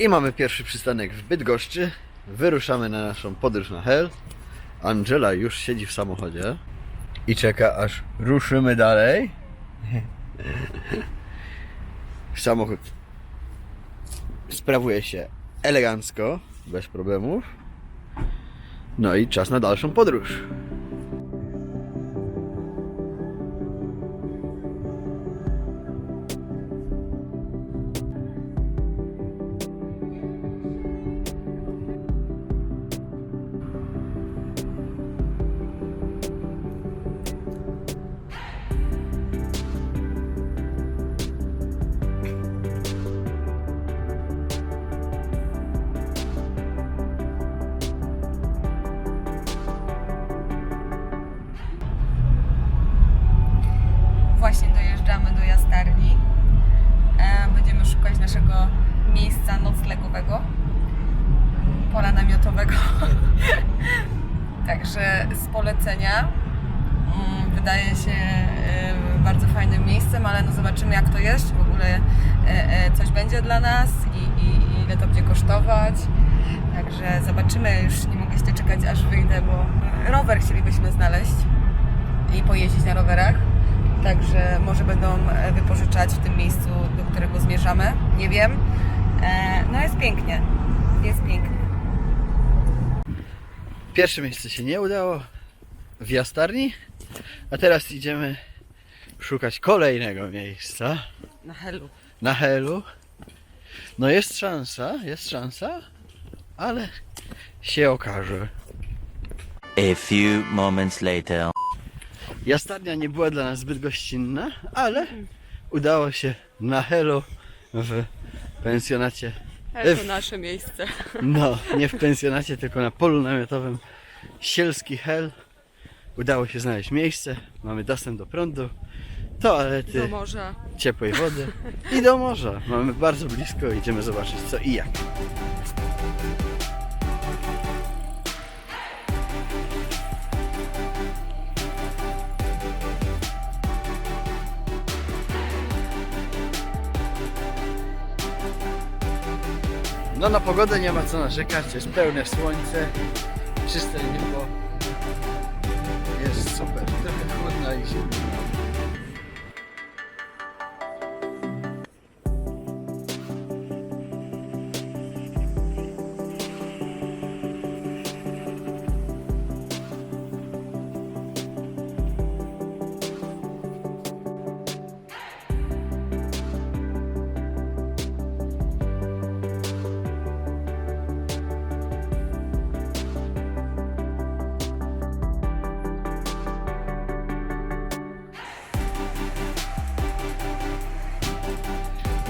I mamy pierwszy przystanek w Bydgoszczy. Wyruszamy na naszą podróż na Hel. Angela już siedzi w samochodzie i czeka aż ruszymy dalej. Samochód sprawuje się elegancko, bez problemów. No i czas na dalszą podróż. Właśnie dojeżdżamy do Jastarni. E, Będziemy szukać naszego miejsca noclegowego, pola namiotowego. Także z polecenia. Mm, Wydaje się e, bardzo fajnym miejscem, ale no zobaczymy jak to jest, w ogóle e, coś będzie dla nas i, i, i ile to będzie kosztować. Także zobaczymy, już nie mogę się doczekać aż wyjdę, bo rower chcielibyśmy znaleźć i pojeździć na rowerach. Także może będą e, wypożyczać w tym miejscu, do którego zmierzamy. Nie wiem. E, No jest pięknie. Jest pięknie. Pierwsze miejsce się nie udało w Jastarni, a teraz idziemy szukać kolejnego miejsca Na helu. na Helu. No jest szansa, jest szansa, ale się okaże. A few moments later. Jastarnia nie była dla nas zbyt gościnna, ale udało się na Helu w pensjonacie. Ale to nasze miejsce. No, nie w pensjonacie, tylko na polu namiotowym Sielski Hel. Udało się znaleźć miejsce, mamy dostęp do prądu, toalety, Do morza. ciepłej wody i do morza. Mamy bardzo blisko, idziemy zobaczyć co i jak. No na pogodę nie ma co narzekać, jest pełne słońce, czyste niebo. Jest super, trochę chłodno i zimno.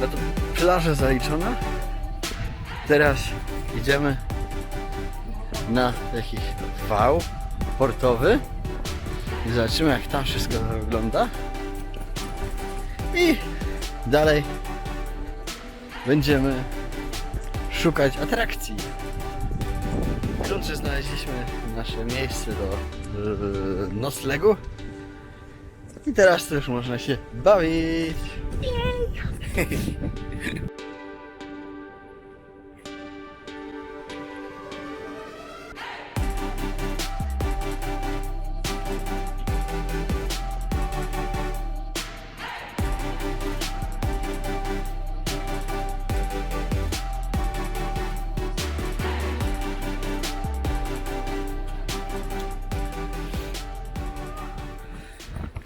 No to plaża zaliczona. Teraz idziemy na jakiś wał portowy i zobaczymy jak tam wszystko wygląda. I dalej będziemy szukać atrakcji. Klucze znaleźliśmy nasze miejsce do yy, noclegu. I teraz to już można się bawić.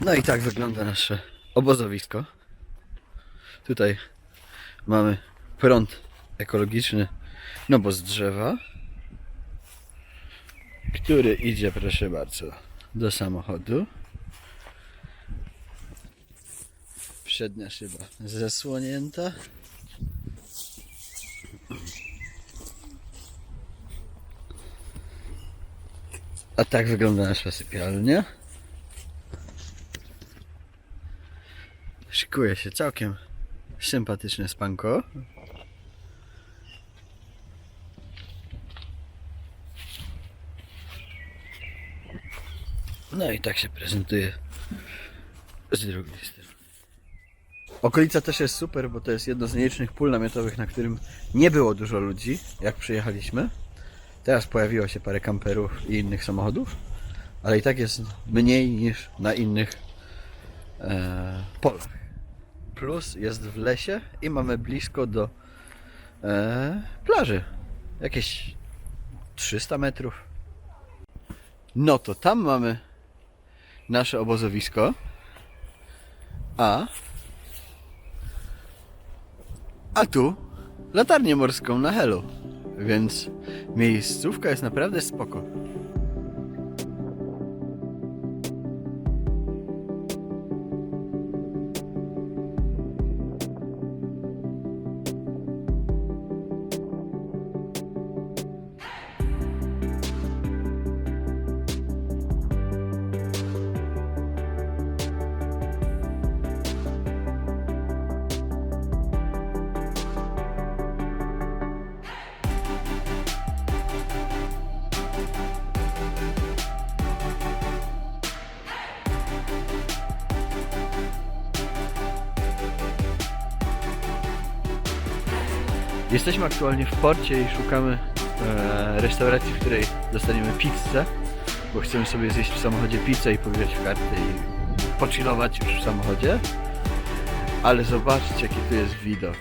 No i tak wygląda nasze obozowisko. Tutaj mamy prąd ekologiczny, no bo z drzewa, który idzie, proszę bardzo, do samochodu. Przednia szyba zasłonięta. A tak wygląda nasza sypialnia. Szykuje się całkiem sympatyczne spanko. No i tak się prezentuje z drugiej strony. Okolica też jest super, bo to jest jedno z nielicznych pól namiotowych, na którym nie było dużo ludzi, jak przyjechaliśmy. Teraz pojawiło się parę kamperów i innych samochodów, ale i tak jest mniej niż na innych e, polach. Plus jest w lesie i mamy blisko do e, plaży. Jakieś 300 metrów. No to tam mamy nasze obozowisko. A a tu latarnię morską na Helu. Więc miejscówka jest naprawdę spoko. Jesteśmy aktualnie w porcie i szukamy e, restauracji, w której dostaniemy pizzę, bo chcemy sobie zjeść w samochodzie pizzę i pobierać w karty i pochillować już w samochodzie. Ale zobaczcie jaki tu jest widok.